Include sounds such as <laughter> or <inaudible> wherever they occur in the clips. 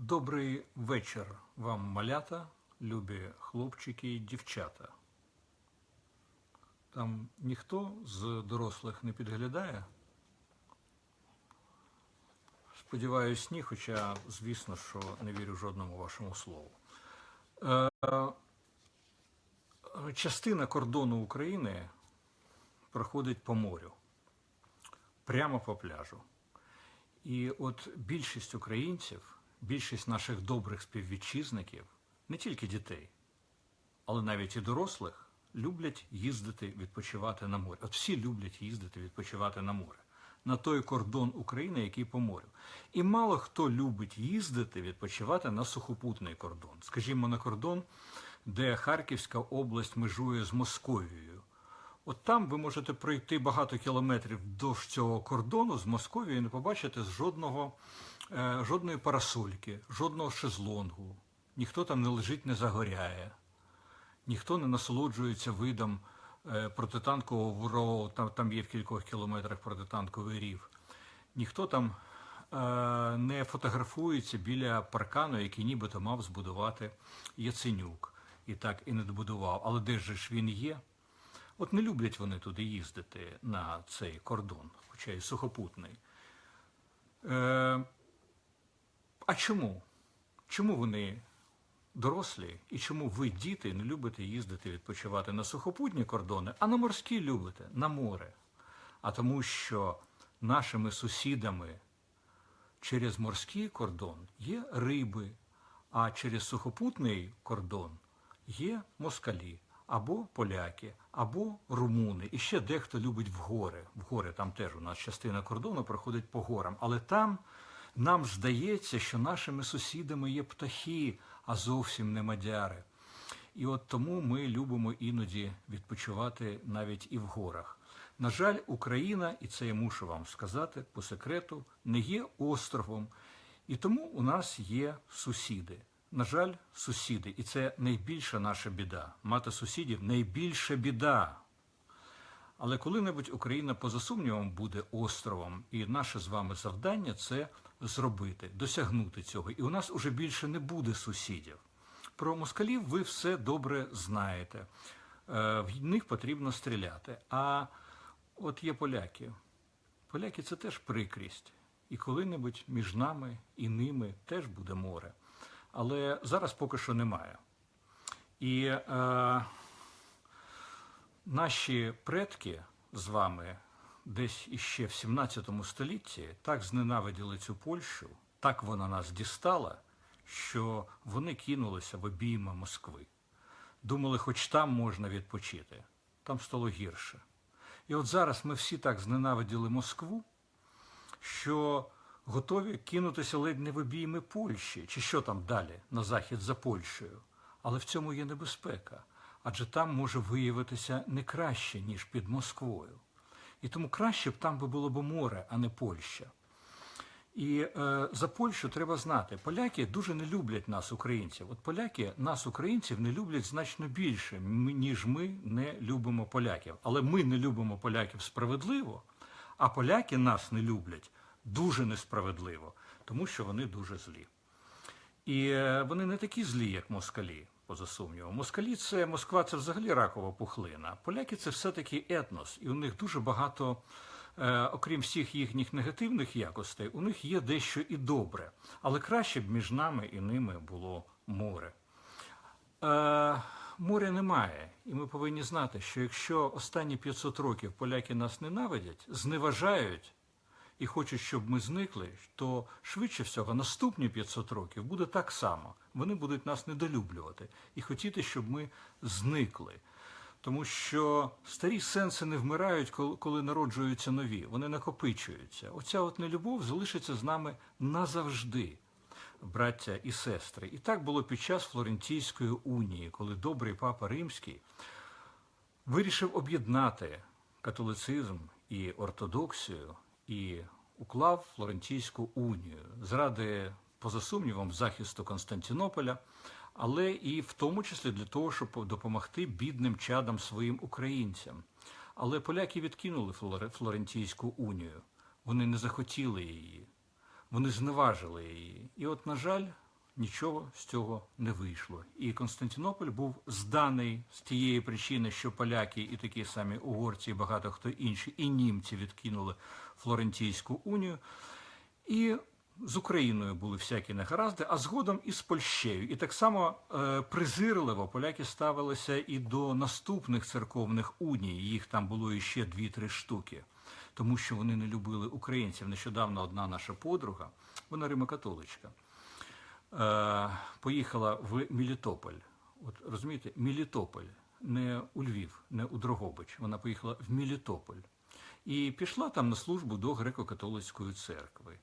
Добрий вечір вам, малята, любі хлопчики і дівчата. Там ніхто з дорослих не підглядає? Сподіваюсь, ні, хоча, звісно, що не вірю жодному вашому слову. Е, частина кордону України проходить по морю, прямо по пляжу. І от більшість українців, більшість наших добрих співвітчизників, не тільки дітей, але навіть і дорослих, люблять їздити відпочивати на море. От всі люблять їздити відпочивати на море, на той кордон України, який по морю. І мало хто любить їздити відпочивати на сухопутний кордон, скажімо, на кордон, де Харківська область межує з Московією. От там ви можете пройти багато кілометрів вдовж цього кордону з Московією і не побачити жодного, жодної парасольки, жодного шезлонгу. Ніхто там не лежить, не загоряє, ніхто не насолоджується видом е, протитанкового ВРО, там, там є в кількох кілометрах протитанковий рів. Ніхто там е, не фотографується біля паркану, який нібито мав збудувати Яценюк. І так і не добудував. Але де ж він є? От не люблять вони туди їздити на цей кордон, хоча й сухопутний. Е, а чому? Чому вони дорослі і чому ви, діти, не любите їздити відпочивати на сухопутні кордони, а на морські любите, на море? А тому, що нашими сусідами через морський кордон є риби, а через сухопутний кордон є москалі або поляки, або румуни. І ще дехто любить в гори. В гори там теж у нас частина кордону проходить по горам. Але там нам здається, що нашими сусідами є птахи, а зовсім не мадяри. І от тому ми любимо іноді відпочивати навіть і в горах. На жаль, Україна, і це я мушу вам сказати по секрету, не є островом, і тому у нас є сусіди. На жаль, сусіди, і це найбільша наша біда. Мати сусідів найбільша біда. Але коли-небудь Україна поза сумнівом буде островом, і наше з вами завдання це зробити, досягнути цього. І у нас уже більше не буде сусідів. Про москалів ви все добре знаєте. Е, В них потрібно стріляти. А от є поляки. Поляки це теж прикрість. І коли-небудь між нами і ними теж буде море. Але зараз поки що немає. І е, наші предки з вами десь іще в 17 столітті так зненавиділи цю Польщу, так вона нас дістала, що вони кинулися в обійми Москви. Думали, хоч там можна відпочити. Там стало гірше. І от зараз ми всі так зненавиділи Москву, що готові кинутися ледь не в обійми Польщі, чи що там далі, на захід за Польщею. Але в цьому є небезпека, адже там може виявитися не краще, ніж під Москвою. І тому краще б там би було б море, а не Польща. І е, за Польщу треба знати, поляки дуже не люблять нас, українців. От поляки нас, українців, не люблять значно більше, ніж ми не любимо поляків. Але ми не любимо поляків справедливо, а поляки нас не люблять дуже несправедливо, тому що вони дуже злі. І е, вони не такі злі, як москалі, поза сумнівом. Москалі це Москва це взагалі ракова пухлина. Поляки це все-таки етнос, і у них дуже багато, е, окрім всіх їхніх негативних якостей, у них є дещо і добре. Але краще б між нами і ними було море. Е, моря немає, і ми повинні знати, що якщо останні 500 років поляки нас ненавидять, зневажають і хочуть, щоб ми зникли, то швидше всього наступні 500 років буде так само. Вони будуть нас недолюблювати і хотіти, щоб ми зникли. Тому що старі сенси не вмирають, коли- народжуються нові, вони накопичуються. Оця от нелюбов залишиться з нами назавжди, браття і сестри. І так було під час Флорентійської унії, коли добрий папа Римський вирішив об'єднати католицизм і ортодоксію і уклав Флорентійську унію заради, поза сумнівом, захисту Константинополя, але і в тому числі для того, щоб допомогти бідним чадам своїм українцям. Але поляки відкинули Флорентійську унію. Вони не захотіли її, вони зневажили її. І от, на жаль, нічого з цього не вийшло. І Константинополь був зданий з тієї причини, що поляки і такі самі угорці, і багато хто інші, і німці відкинули Флорентійську унію. І з Україною були всякі негаразди, а згодом і з Польщею. І так само е, презирливо поляки ставилися і до наступних церковних уній. Їх там було іще дві-три штуки, тому що вони не любили українців. Нещодавно одна наша подруга, вона римокатоличка, поїхала в Мелітополь. От розумієте, Мелітополь, не у Львів, не у Дрогобич. Вона поїхала в Мелітополь і пішла там на службу до греко-католицької церкви.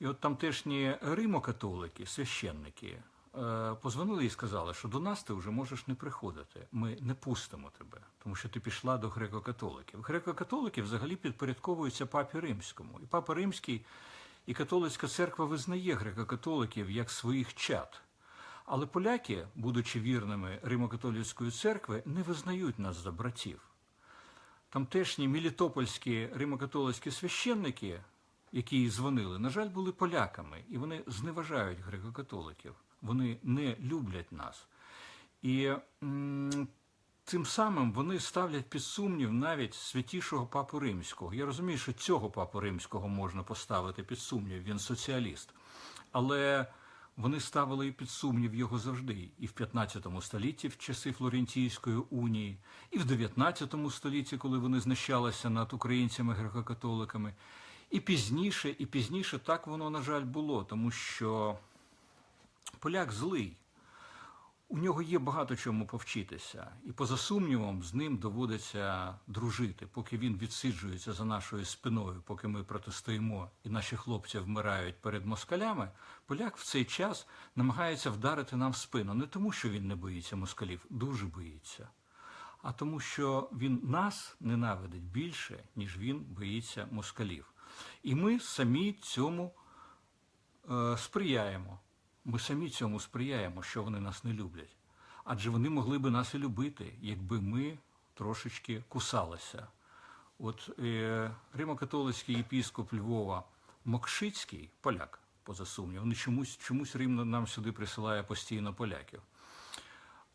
І от тамтешні римокатолики, священники, е, позвонили і сказали, що до нас ти вже можеш не приходити. Ми не пустимо тебе, тому що ти пішла до греко-католиків. Греко-католики взагалі підпорядковуються папі римському. І папа римський і католицька церква визнає греко-католиків як своїх чад. Але поляки, будучи вірними Римо-католицької церкви, не визнають нас за братів. Тамтешні мілітопольські римокатолицькі священники, які їй дзвонили, на жаль, були поляками, і вони зневажають греко-католиків. Вони не люблять нас. І тим самим вони ставлять під сумнів навіть святішого папу римського. Я розумію, що цього папу римського можна поставити під сумнів, він соціаліст. Але вони ставили під сумнів його завжди. І в 15 столітті, в часи Флорентійської унії, і в 19 столітті, коли вони знущалися над українцями греко-католиками. І пізніше, і пізніше так воно, на жаль, було, тому що поляк злий. У нього є багато чому повчитися, і поза сумнівом з ним доводиться дружити, поки він відсиджується за нашою спиною, поки ми протистоїмо, і наші хлопці вмирають перед москалями. Поляк в цей час намагається вдарити нам в спину не тому, що він не боїться москалів, дуже боїться, а тому, що він нас ненавидить більше, ніж він боїться москалів. І ми самі цьому е, сприяємо. Ми самі цьому сприяємо, що вони нас не люблять. Адже вони могли би нас і любити, якби ми трошечки кусалися. От е, Римо-католицький єпіскоп Львова Мокшицький, поляк, поза сумнівом, чомусь, чомусь Рим нам сюди присилає постійно поляків,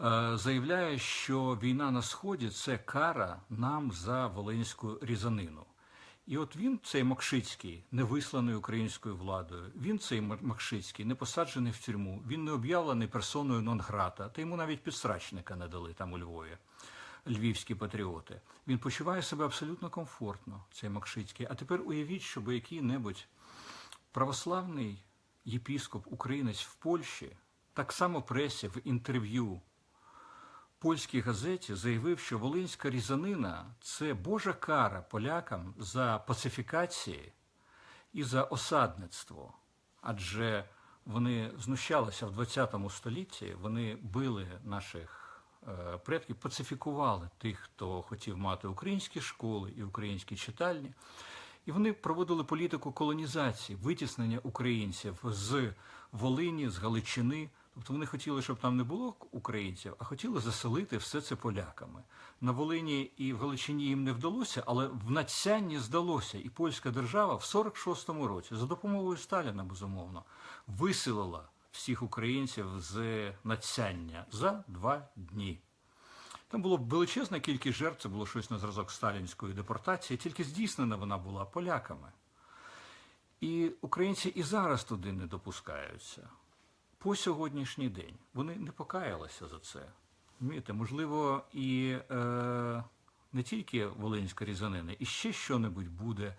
е, заявляє, що війна на Сході це кара нам за волинську різанину. І от він, цей Макшицький, не висланий українською владою, він цей Макшицький, не посаджений в тюрму, він не об'явлений персоною нон-грата, та йому навіть підсрачника не дали там у Львові, львівські патріоти. Він почуває себе абсолютно комфортно, цей Макшицький. А тепер уявіть, щоб який-небудь православний єпіскоп, українець в Польщі, так само пресі в інтерв'ю польській газеті заявив, що Волинська різанина це Божа кара полякам за пацифікації і за осадництво. Адже вони знущалися в ХХ столітті, вони били наших е, предків, пацифікували тих, хто хотів мати українські школи і українські читальні. І вони проводили політику колонізації, витіснення українців з Волині, з Галичини. Тобто вони хотіли, щоб там не було українців, а хотіли заселити все це поляками. На Волині і в Галичині їм не вдалося, але в Надсянні здалося. І польська держава в 46-му році за допомогою Сталіна, безумовно, виселила всіх українців з Надсяння за два дні. Там було величезна кількість жертв, це було щось на зразок сталінської депортації, тільки здійснена вона була поляками. І українці і зараз туди не допускаються по сьогоднішній день. Вони не покаялися за це. Розумієте, Можливо, і е, не тільки Волинська різанина, і ще що-небудь буде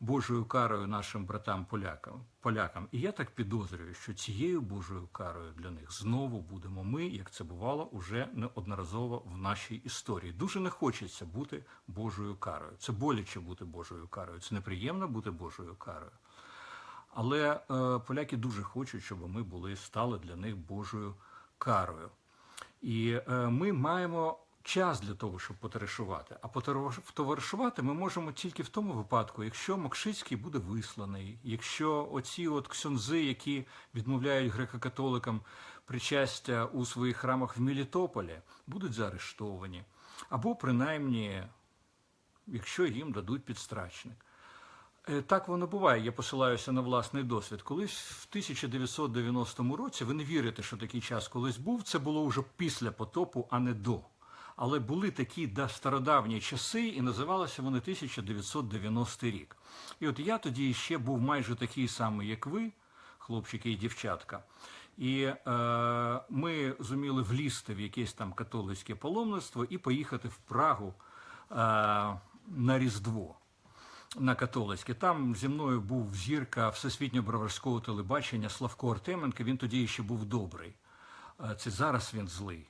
Божою карою нашим братам-полякам. полякам. І я так підозрюю, що цією Божою карою для них знову будемо ми, як це бувало уже неодноразово в нашій історії. Дуже не хочеться бути Божою карою. Це боляче бути Божою карою. Це неприємно бути Божою карою. Але е, поляки дуже хочуть, щоб ми були стали для них Божою карою. І е, ми маємо час для того, щоб потоваришувати. А потоваришувати ми можемо тільки в тому випадку, якщо Мокшицький буде висланий, якщо оці от ксьонзи, які відмовляють греко-католикам причастя у своїх храмах в Мелітополі, будуть заарештовані, або принаймні, якщо їм дадуть підстрачник. Е, Так воно буває, я посилаюся на власний досвід. Колись в 1990 році, ви не вірите, що такий час колись був, це було вже після потопу, а не до. Але були такі да, стародавні часи, і називалися вони 1990 рік. І от я тоді ще був майже такий самий, як ви, хлопчики і дівчатка. І е, ми зуміли влізти в якесь там католицьке паломництво і поїхати в Прагу е, на Різдво на католицьке. Там зі мною був зірка всесвітньо броварського телебачення Славко Артеменко. Він тоді ще був добрий. Це зараз він злий.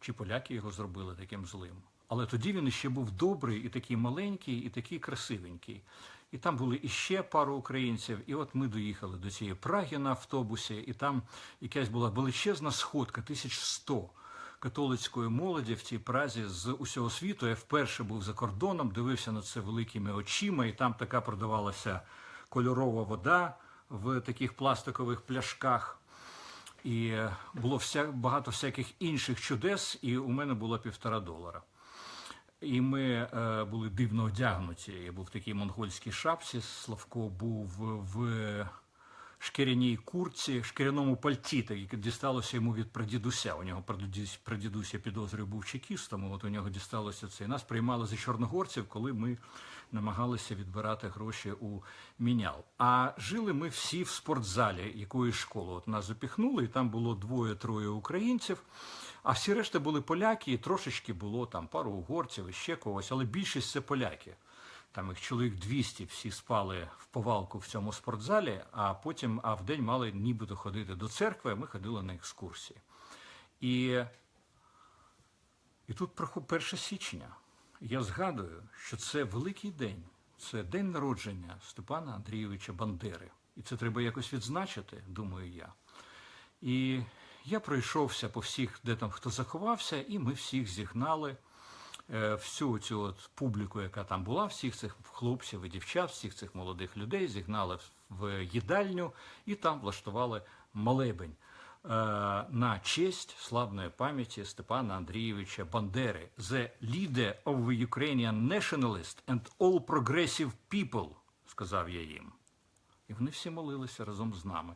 Чи поляки його зробили таким злим? Але тоді він іще був добрий, і такий маленький, і такий красивенький. І там були іще пару українців. І от ми доїхали до цієї Праги на автобусі, і там якась була величезна сходка, 1100 католицької молоді в цій Празі з усього світу. Я вперше був за кордоном, дивився на це великими очима, і там така продавалася кольорова вода в таких пластикових пляшках. І було вся, багато всяких інших чудес, і у мене було півтора долара. І ми е, були дивно одягнуті. Я був в такій монгольській шапці. Славко був в шкіряній курці, шкіряному пальті, так, яке дісталося йому від прадідуся. У нього прадідусь, прадідусь підозрюю, був чекістом. От у нього дісталося це. І нас приймали за чорногорців, коли ми намагалися відбирати гроші у мінял. А жили ми всі в спортзалі якоїсь школи. От нас запіхнули, і там було двоє-троє українців. А всі решта були поляки, і трошечки було там пару угорців і ще когось, але більшість це поляки. Там їх чоловік 200 всі спали в повалку в цьому спортзалі, а потім а в день мали нібито ходити до церкви, а ми ходили на екскурсії. І, і тут 1 січня. Я згадую, що це великий день, це день народження Степана Андрійовича Бандери. І це треба якось відзначити, думаю я. І я пройшовся по всіх, де там хто заховався, і ми всіх зігнали всю цю от публіку, яка там була, всіх цих хлопців і дівчат, всіх цих молодих людей зігнали в їдальню і там влаштували молебень е, на честь славної пам'яті Степана Андрійовича Бандери, the leader of the Ukrainian nationalist and all progressive people, сказав я їм. І вони всі молилися разом з нами.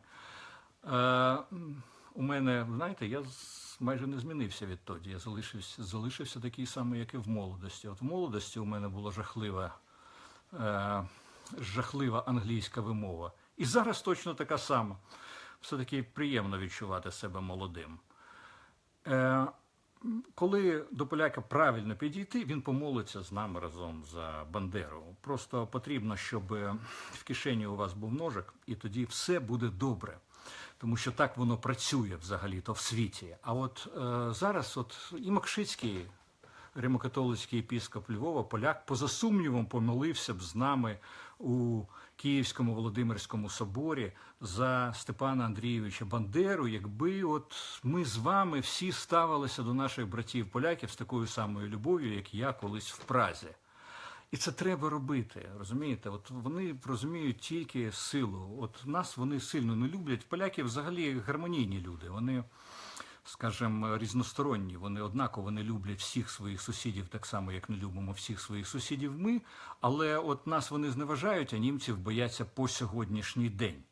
У мене, знаєте, я майже не змінився відтоді. Я залишився, залишився такий самий, як і в молодості. От в молодості у мене була жахлива, е, жахлива англійська вимова. І зараз точно така сама. Все-таки приємно відчувати себе молодим. Е, коли до поляка правильно підійти, він помолиться з нами разом за Бандеру. Просто потрібно, щоб в кишені у вас був ножик, і тоді все буде добре. Тому що так воно працює взагалі-то в світі. А от е, зараз, от і Макшицький, римокатолицький епіскоп Львова, поляк, поза сумнівом помолився б з нами у Київському Володимирському соборі за Степана Андрійовича Бандеру, якби от ми з вами всі ставилися до наших братів поляків з такою самою любов'ю, як я колись в Празі. І це треба робити, розумієте? От вони розуміють тільки силу. От нас вони сильно не люблять. Поляки взагалі гармонійні люди. Вони, скажімо, різносторонні. Вони однаково не люблять всіх своїх сусідів, так само як не любимо всіх своїх сусідів. Ми, але от нас вони зневажають, а німців бояться по сьогоднішній день.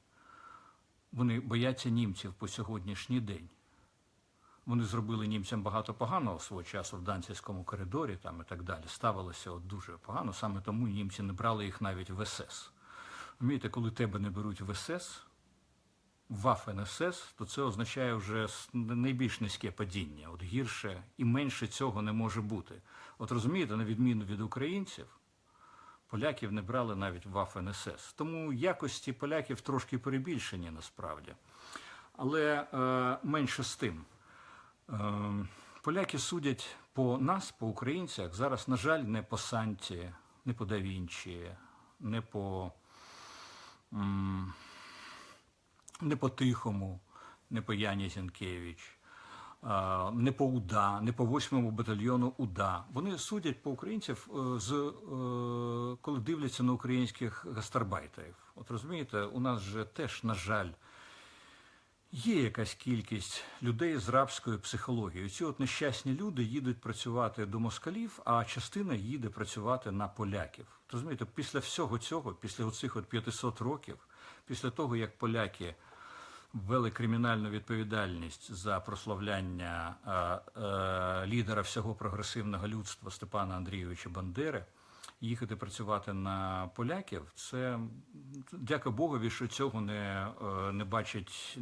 Вони бояться німців по сьогоднішній день. Вони зробили німцям багато поганого свого часу в Данцівському коридорі там і так далі. Ставилося от дуже погано. Саме тому німці не брали їх навіть в СС. Розумієте, коли тебе не беруть в СС, в Waffen СС, то це означає вже найбільш низьке падіння. От гірше і менше цього не може бути. От розумієте, на відміну від українців, поляків не брали навіть в Waffen СС. Тому якості поляків трошки перебільшені насправді. Але е, менше з тим. Е, Поляки судять по нас, по українцях, зараз, на жаль, не по Санті, не по Давінчі, не по, не по Тихому, не по Яні Зінкевич, е, не по УДА, не по 8-му батальйону УДА. Вони судять по українців, е, з, е, коли дивляться на українських гастарбайтерів. От розумієте, у нас же теж, на жаль, Є якась кількість людей з рабською психологією. Ці от нещасні люди їдуть працювати до москалів, а частина їде працювати на поляків. Розумієте, після всього цього, після оцих от 500 років, після того, як поляки ввели кримінальну відповідальність за прославляння е, е, лідера всього прогресивного людства Степана Андрійовича Бандери, їхати працювати на поляків, це дяка Богові, що цього не, е, не бачить,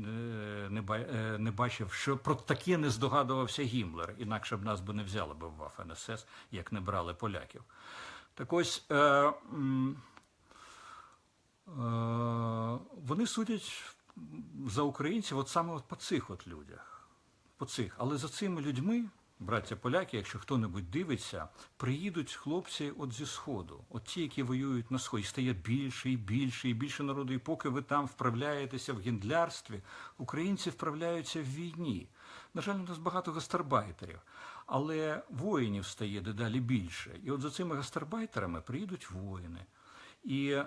не, е, не бачив, що про таке не здогадувався Гімлер. Інакше б нас би не взяли б в Waffen СС, як не брали поляків. Так ось е, е, вони судять за українців от саме по цих от людях. По цих. Але за цими людьми, браття поляки, якщо хто-небудь дивиться, приїдуть хлопці от зі Сходу, от ті, які воюють на Сході, стає більше і більше і більше народу. І поки ви там вправляєтеся в гендлярстві, українці вправляються в війні. На жаль, у нас багато гастарбайтерів, але воїнів стає дедалі більше. І от за цими гастарбайтерами приїдуть воїни. І е,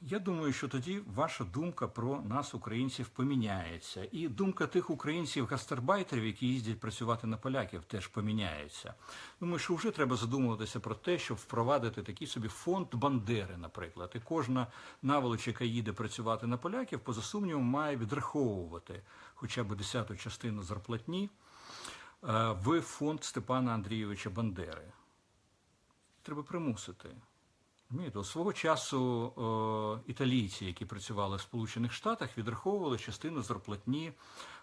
я думаю, що тоді ваша думка про нас, українців, поміняється. І думка тих українців-гастарбайтерів, які їздять працювати на поляків, теж поміняється. Думаю, що вже треба задумуватися про те, щоб впровадити такий собі фонд Бандери, наприклад. І кожна наволоч, яка їде працювати на поляків, поза сумнівом, має відраховувати хоча б десяту частину зарплатні е, в фонд Степана Андрійовича Бандери. Треба примусити. Розумієте, свого часу е, італійці, які працювали в Сполучених Штатах, відраховували частину зарплатні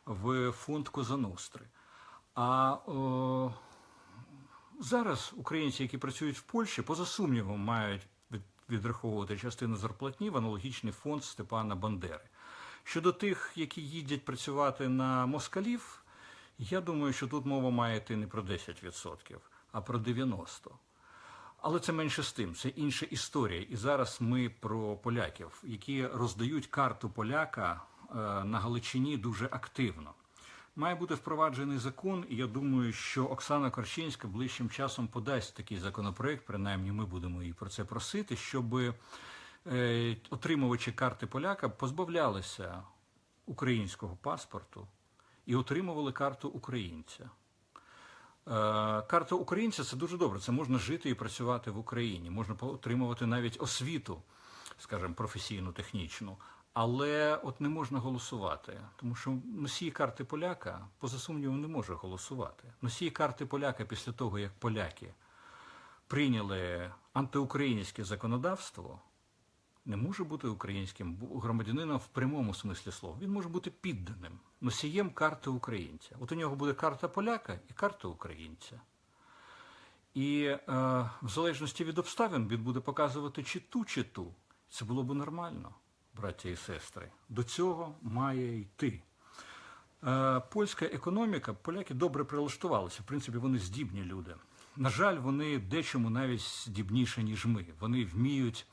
в фонд Козаностри. А е, зараз українці, які працюють в Польщі, поза сумнівом мають відраховувати частину зарплатні в аналогічний фонд Степана Бандери. Щодо тих, які їдять працювати на москалів, я думаю, що тут мова має йти не про 10%, а про 90%. Але це менше з тим, це інша історія. І зараз ми про поляків, які роздають карту поляка е, на Галичині дуже активно. Має бути впроваджений закон, і я думаю, що Оксана Корчинська ближчим часом подасть такий законопроект, принаймні ми будемо її про це просити, щоб е, отримувачі карти поляка позбавлялися українського паспорту і отримували карту українця. Е, Карта українця це дуже добре. Це можна жити і працювати в Україні, можна отримувати навіть освіту, скажімо, професійну, технічну. Але от не можна голосувати, тому що носій карти поляка, поза сумнівом, не може голосувати. Носій карти поляка після того, як поляки прийняли антиукраїнське законодавство, не може бути українським громадянином в прямому смислі слова. Він може бути підданим носієм карти українця. От у нього буде карта поляка і карта українця. І е, в залежності від обставин він буде показувати чи ту, чи ту. Це було б нормально, браття і сестри. До цього має йти. Е, польська економіка, поляки добре прилаштувалися. В принципі, вони здібні люди. На жаль, вони дечому навіть здібніші, ніж ми. Вони вміють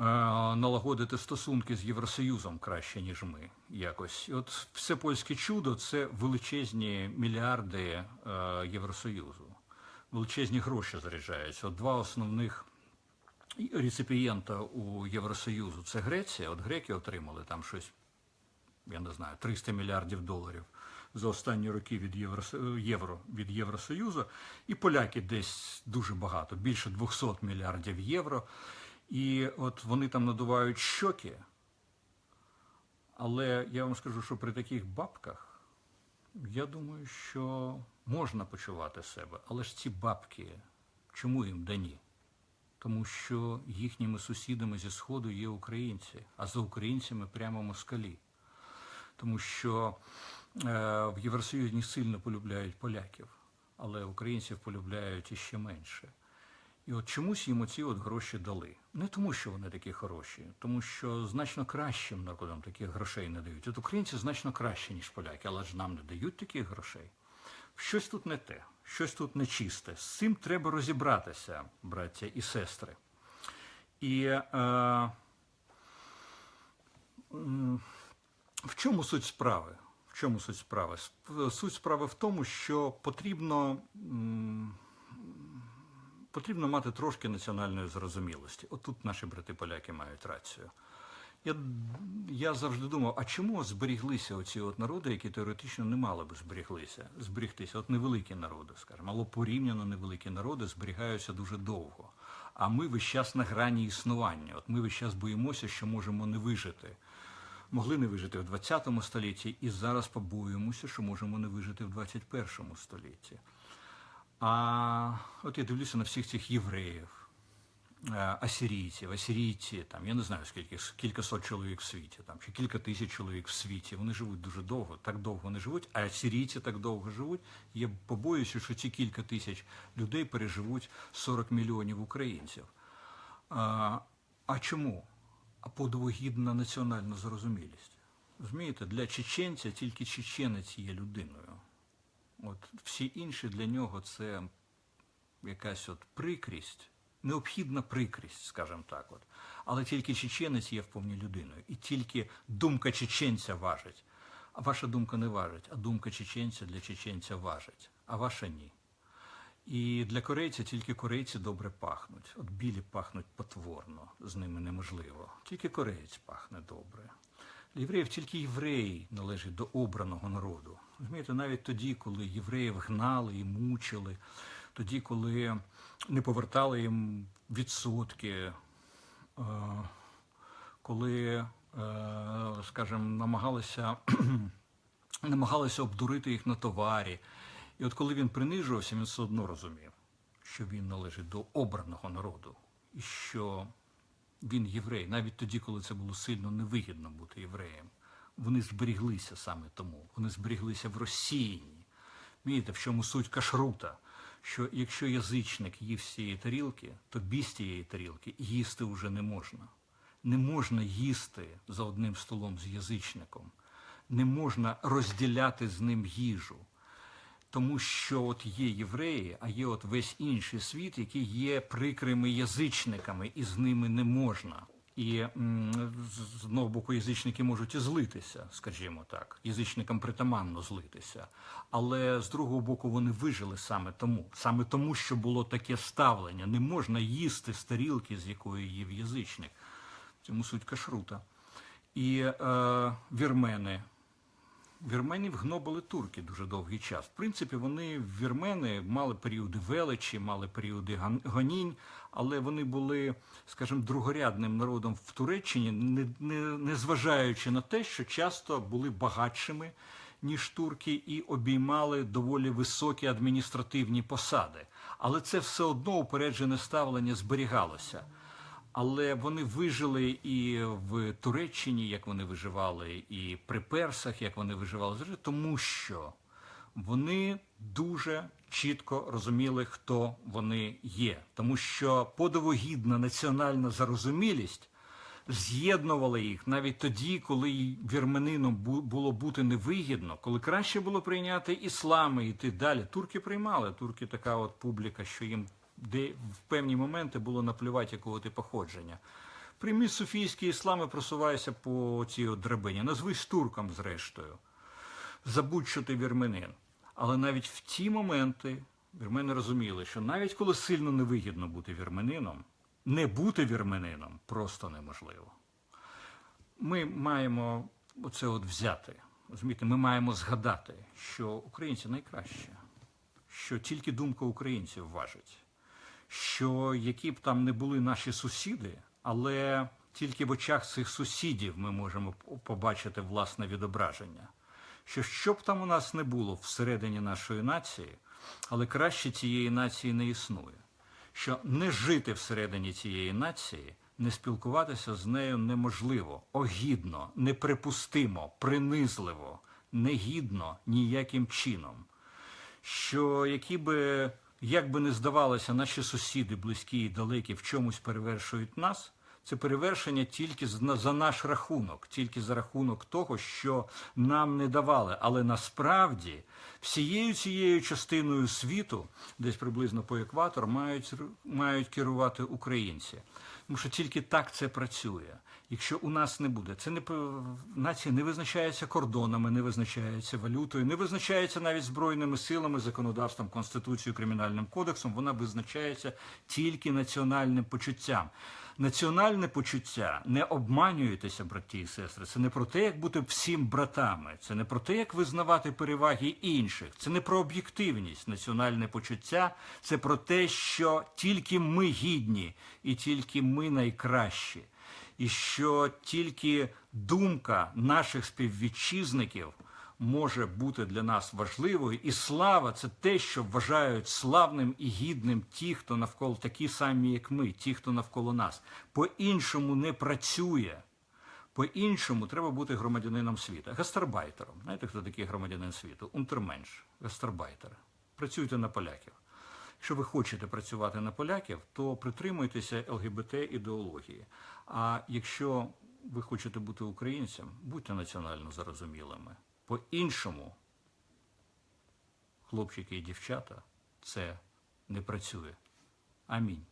налагодити стосунки з Євросоюзом краще, ніж ми. Якось. От все польське чудо це величезні мільярди е, Євросоюзу. Величезні гроші заряджаються. От два основних реципієнта у Євросоюзу це Греція. От греки отримали там щось, я не знаю, 300 мільярдів доларів за останні роки від євро від Євросоюзу, і поляки десь дуже багато, більше 200 мільярдів євро. І от вони там надувають щоки. Але я вам скажу, що при таких бабках, я думаю, що можна почувати себе. Але ж ці бабки, чому їм дані? Тому що їхніми сусідами зі Сходу є українці, а за українцями прямо москалі. Тому що е, в Євросоюзі сильно полюбляють поляків, але українців полюбляють іще менше. І от чомусь їм оці от гроші дали. Не тому, що вони такі хороші, тому що значно кращим народам таких грошей не дають. От українці значно краще, ніж поляки, але ж нам не дають таких грошей. Щось тут не те, щось тут нечисте. З цим треба розібратися, браття і сестри. І е, м, в чому суть справи? В чому суть справи? Суть справи в тому, що потрібно, м, потрібно мати трошки національної зрозумілості. Отут наші брати-поляки мають рацію. Я, я завжди думав, а чому зберіглися оці от народи, які теоретично не мали би зберіглися, зберігтися? От невеликі народи, скажімо, або порівняно невеликі народи зберігаються дуже довго. А ми весь час на грані існування. От ми весь час боїмося, що можемо не вижити. Могли не вижити в 20 столітті, і зараз побоюємося, що можемо не вижити в 21 столітті. А от я дивлюся на всіх цих євреїв, е, асирійців, асирійці, там, я не знаю, скільки, кілька сот чоловік в світі, там, чи кілька тисяч чоловік в світі. Вони живуть дуже довго, так довго не живуть, а асирійці так довго живуть. Я побоююся, що ці кілька тисяч людей переживуть 40 мільйонів українців. А, а чому? А подвогідна національна зрозумілість. Розумієте, для чеченця тільки чеченець є людиною. От всі інші для нього це якась от прикрість, необхідна прикрість, скажімо так. От. Але тільки чеченець є вповні людиною. І тільки думка чеченця важить. А ваша думка не важить, а думка чеченця для чеченця важить, а ваша ні. І для корейця тільки корейці добре пахнуть. От білі пахнуть потворно, з ними неможливо. Тільки кореєць пахне добре. Євреїв тільки євреї належать до обраного народу. Розумієте, навіть тоді, коли євреїв гнали і мучили, тоді, коли не повертали їм відсотки, е, коли, е, скажімо, намагалися, <clears throat> намагалися обдурити їх на товарі. І от коли він принижувався, він все одно розумів, що він належить до обраного народу, і що він єврей, навіть тоді, коли це було сильно невигідно бути євреєм. Вони зберіглися саме тому. Вони зберіглися в розсіянні. Розумієте, в чому суть кашрута? Що якщо язичник їв з цієї тарілки, то без цієї тарілки їсти вже не можна. Не можна їсти за одним столом з язичником, не можна розділяти з ним їжу. Тому що от є євреї, а є от весь інший світ, який є прикрими язичниками, і з ними не можна. І з одного боку язичники можуть і злитися, скажімо так, язичникам притаманно злитися. Але з другого боку вони вижили саме тому, саме тому, що було таке ставлення. Не можна їсти з тарілки, з якої їв язичник. Цьому суть кашрута. І е, вірмени. Вірменів гнобили турки дуже довгий час. В принципі, вони вірмени мали періоди величі, мали періоди гонінь, але вони були, скажімо, другорядним народом в Туреччині, не, не, не зважаючи на те, що часто були багатшими, ніж турки, і обіймали доволі високі адміністративні посади. Але це все одно упереджене ставлення зберігалося. Але вони вижили і в Туреччині, як вони виживали, і при персах, як вони виживали, тому що вони дуже чітко розуміли, хто вони є. Тому що подовогідна національна зарозумілість з'єднувала їх навіть тоді, коли вірменином було бути невигідно, коли краще було прийняти іслам і йти далі. Турки приймали. Турки така от публіка, що їм де в певні моменти було наплювати, якого ти походження. Прийміть суфійський іслам і просувайся по цій от драбині. Назвись турком, зрештою. Забудь, що ти вірменин. Але навіть в ті моменти вірмени розуміли, що навіть коли сильно невигідно бути вірменином, не бути вірменином просто неможливо. Ми маємо оце от взяти. Розумієте, ми маємо згадати, що українці найкраще, що тільки думка українців важить, що які б там не були наші сусіди, але тільки в очах цих сусідів ми можемо побачити власне відображення. Що що б там у нас не було всередині нашої нації, але краще цієї нації не існує. Що не жити всередині цієї нації, не спілкуватися з нею неможливо, огідно, неприпустимо, принизливо, негідно ніяким чином що які би, як би не здавалося, наші сусіди, близькі і далекі, в чомусь перевершують нас, це перевершення тільки за наш рахунок, тільки за рахунок того, що нам не давали. Але насправді всією цією частиною світу, десь приблизно по екватор, мають, мають керувати українці. Тому що тільки так це працює. Якщо у нас не буде, це не нація не визначається кордонами, не визначається валютою, не визначається навіть збройними силами, законодавством, конституцією, кримінальним кодексом. Вона визначається тільки національним почуттям. Національне почуття не обманюєтеся, браті і сестри. Це не про те, як бути всім братами, це не про те, як визнавати переваги інших, це не про об'єктивність. Національне почуття це про те, що тільки ми гідні і тільки ми найкращі і що тільки думка наших співвітчизників може бути для нас важливою, і слава це те, що вважають славним і гідним ті, хто навколо такі самі, як ми, ті, хто навколо нас. По-іншому не працює. По-іншому треба бути громадянином світу, гастарбайтером. Знаєте, хто такий громадянин світу? Унтерменш, гастарбайтер. Працюйте на поляків. Якщо ви хочете працювати на поляків, то притримуйтеся ЛГБТ ідеології. А якщо ви хочете бути українцем, будьте національно зарозумілими. По-іншому, хлопчики і дівчата, це не працює. Амінь.